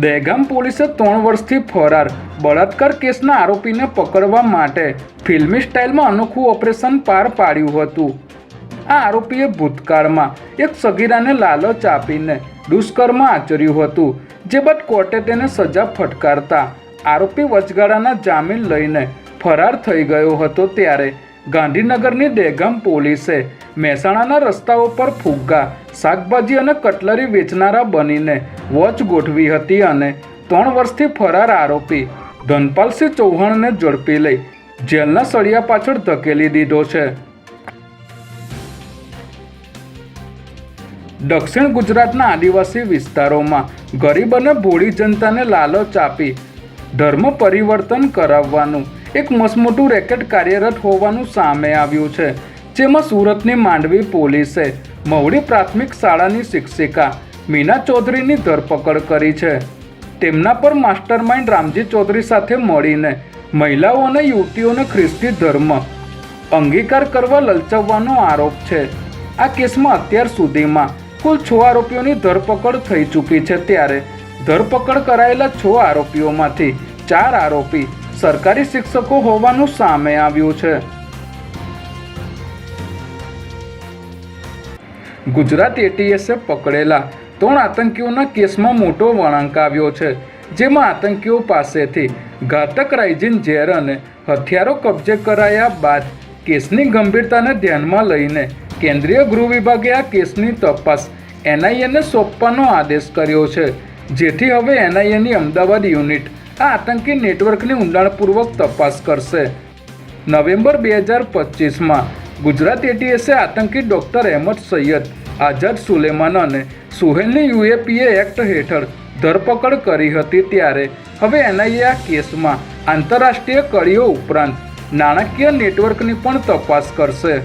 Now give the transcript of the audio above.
દહેગામ પોલીસે ત્રણ વર્ષથી ફરાર બળાત્કાર કેસના આરોપીને પકડવા માટે ફિલ્મી સ્ટાઇલમાં અનોખું ઓપરેશન પાર પાડ્યું હતું. આ આરોપીએ ભૂતકાળમાં એક સગીરાને લાલચ આપીને દુષ્કર્મ આચર્યું હતું, જે બાદ કોર્ટે તેને સજા ફટકારતા આરોપી વચગાળાના જામીન લઈને ફરાર થઈ ગયો હતો ત્યારે. ગાંધીનગરની દહેગામ પોલીસે મહેસાણાના રસ્તાઓ પર ફુગ્ગા, શાકભાજી અને કટલરી વેચનારા બનીને વોચ ગોઠવી હતી અને ત્રણ વર્ષથી ફરાર આરોપી ધનપાલસિંહ ચૌહાણને ઝડપી લઈ જેલના સળિયા પાછળ ધકેલી દીધો છે. દક્ષિણ ગુજરાતના આદિવાસી વિસ્તારોમાં ગરીબ અને ભોળી જનતાને લાલચ આપી ધર્મ પરિવર્તન કરાવવાનું એક મસમોટું રેકેટ કાર્યરત હોવાનું સામે આવ્યું છે, જેમાં સુરતની માંડવી પોલીસે મવડી પ્રાથમિક શાળાની શિક્ષિકા મીના ચૌધરીની ધરપકડ કરી છે. તેમના પર માસ્ટર માઇન્ડ રામજી ચૌધરી સાથે મળીને મહિલાઓ અને યુવતીઓને ખ્રિસ્તી ધર્મ અંગીકાર કરવા લલચાવવાનો આરોપ છે. આ કેસમાં અત્યાર સુધીમાં કુલ છ આરોપીઓની ધરપકડ થઈ ચૂકી છે, ત્યારે ધરપકડ કરાયેલા છ આરોપીઓમાંથી ચાર આરોપી સરકારી શિક્ષકો હોવાનું સામે આવ્યું છે. ગુજરાત એટીએસે પકડેલા ત્રણ આતંકીઓના કેસમાં મોટો વળાંક આવ્યો છે, જેમાં આતંકીઓ પાસેથી ઘાતક રાઇઝિન ઝેર અને હથિયારો કબજે કરાયા બાદ કેસની ગંભીરતાને ધ્યાનમાં લઈને કેન્દ્રીય ગૃહ વિભાગે આ કેસની તપાસ એનઆઈએને સોંપવાનો આદેશ કર્યો છે, જેથી હવે એનઆઈએની અમદાવાદ યુનિટ આ આતંકી નેટવર્કની ઊંડાણપૂર્વક તપાસ કરશે. નવેમ્બર બે હજાર પચીસમાં ગુજરાત એટીએસે આતંકી ડોક્ટર અહેમદ સૈયદ, આઝાદ સુલેમાન અને સુહેલની યુએપીએ એક્ટ હેઠળ ધરપકડ કરી હતી ત્યારે. હવે એનઆઈએ આ કેસમાં આંતરરાષ્ટ્રીય કડીઓ ઉપરાંત નાણાકીય નેટવર્કની પણ તપાસ કરશે.